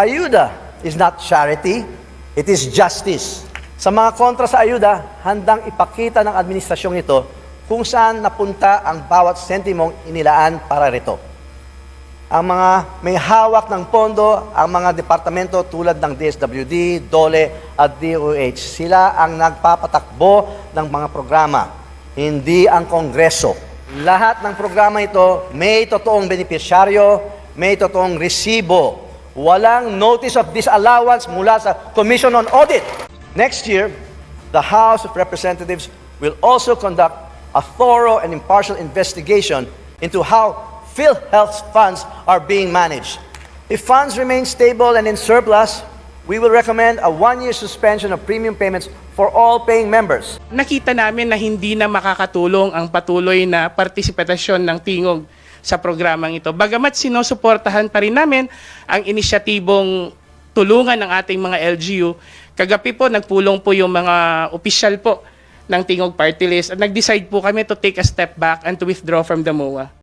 Ayuda is not charity, it is justice. Sa mga kontra sa ayuda, handang ipakita ng administrasyong ito kung saan napunta ang bawat sentimong inilaan para rito. Ang mga may hawak ng pondo, ang mga departamento tulad ng DSWD, DOLE at DOH, sila ang nagpapatakbo ng mga programa, hindi ang Kongreso. Lahat ng programa ito may totoong benepisyaryo, may totoong resibo. Walang notice of disallowance mula sa Commission on Audit. Next year, the House of Representatives will also conduct a thorough and impartial investigation into how PhilHealth's funds are being managed. If funds remain stable and in surplus, we will recommend a one-year suspension of premium payments for all paying members. nakita namin na hindi na makakatulong ang patuloy na partisipasyon ng tingog sa programang ito. Bagamat sinusuportahan pa rin namin ang inisyatibong tulungan ng ating mga LGU, kagabi po nagpulong po yung mga opisyal po ng Tingog Party List at nag-decide po kami to take a step back and to withdraw from the MOA.